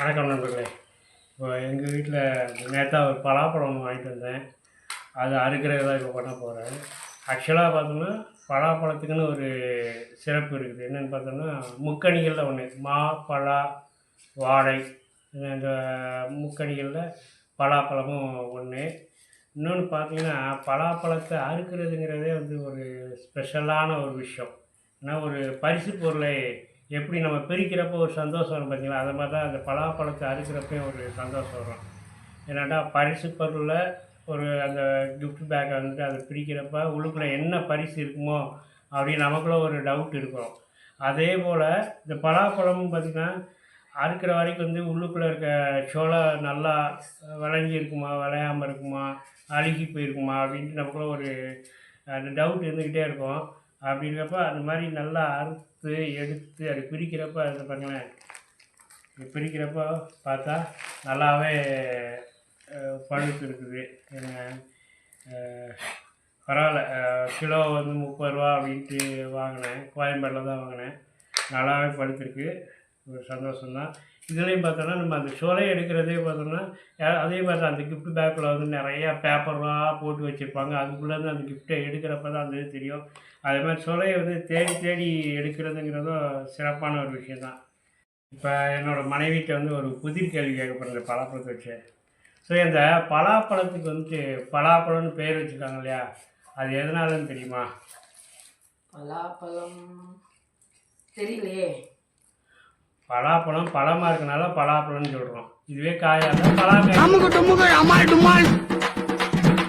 வணக்கம் நண்பர்களே. இப்போ எங்கள் வீட்டில் நேற்று ஒரு பலாப்பழம் ஒன்று வாங்கிட்டு வந்தேன். அது அறுக்கிறதா இப்போ பண்ண போகிறேன் ஆக்சுவலாக பார்த்தோம்னா பலாப்பழத்துக்குன்னு ஒரு சிறப்பு இருக்குது. என்னென்னு பார்த்தோம்னா முக்கணிகளில் ஒன்று மா பலா வாழை இந்த முக்கணிகளில் பலாப்பழமும் ஒன்று இன்னொன்று பார்த்தீங்கன்னா பலாப்பழத்தை அறுக்கிறதுங்கிறதே வந்து ஒரு ஸ்பெஷலான ஒரு விஷயம். ஏன்னா ஒரு பரிசு பொருளை எப்படி நம்ம பிரிக்கிறப்போ ஒரு சந்தோஷம் வரும் பார்த்தீங்களா அது மாதிரி தான் அந்த பலாப்பழத்தை அறுக்கிறப்பையும் ஒரு சந்தோஷம் வரும். என்னடா பரிசு பொருளில் ஒரு அந்த கிஃப்ட் பேக்கை வந்துட்டு அதை பிரிக்கிறப்ப உள்ளுக்குள்ளே என்ன பரிசு இருக்குமோ அப்படின்னு நமக்குள்ள ஒரு டவுட் இருக்கும். அதே போல் இந்த பலாப்பழமும் பார்த்திங்கன்னா அறுக்கிற வரைக்கும் வந்து உள்ளுக்குள்ளே இருக்க சோளை நல்லா விளைஞ்சி இருக்குமா விளையாமல் இருக்குமா அழுகி போயிருக்குமா அப்படின்ட்டு நமக்குள்ள ஒரு அந்த டவுட் இருந்துக்கிட்டே இருக்கும். அப்படிங்கிறப்ப அந்த மாதிரி நல்லா அறுத்து எடுத்து அது பிரிக்கிறப்ப அதை பாருங்களேன். இது பிரிக்கிறப்ப பார்த்தா நல்லாவே பழுத்து இருக்குது. பரவாயில்ல. கிலோ வந்து முப்பது ரூபா அப்படின்ட்டு வாங்கினேன். கோயம்பேடில் தான் வாங்கினேன். நல்லாவே பழுத்திருக்கு. ஒரு சந்தோஷம்தான். இதுலேயும் பார்த்தோன்னா நம்ம அந்த சுலை எடுக்கிறதே பார்த்தோம்னா அதே மாதிரி தான் அந்த கிஃப்ட் பேக்கில் வந்து நிறையா பேப்பர்லாம் போட்டு வச்சுருப்பாங்க. அதுக்குள்ளேருந்து அந்த கிஃப்ட்டை எடுக்கிறப்ப தான் அந்த இது தெரியும். அதே மாதிரி சுலையை வந்து தேடி தேடி எடுக்கிறதுங்கிறதும் சிறப்பான ஒரு விஷயம் தான் இப்போ என்னோடய மனைவிட்ட வந்து ஒரு புதிர் கேள்வி கேட்கப்படுற பலாப்பழத்தை வச்சு. ஸோ இந்த பலாப்பழத்துக்கு வந்துட்டு பலாப்பழம்னு பேர் வச்சுருக்காங்க இல்லையா? அது எதனாலன்னு தெரியுமா? பலாப்பழம் தெரியலையே. பலாப்பழம் பழமாக இருக்கனால பலாப்பழம்னு சொல்கிறோம் இதுவே காயாக இருந்தால் பலாக்காய்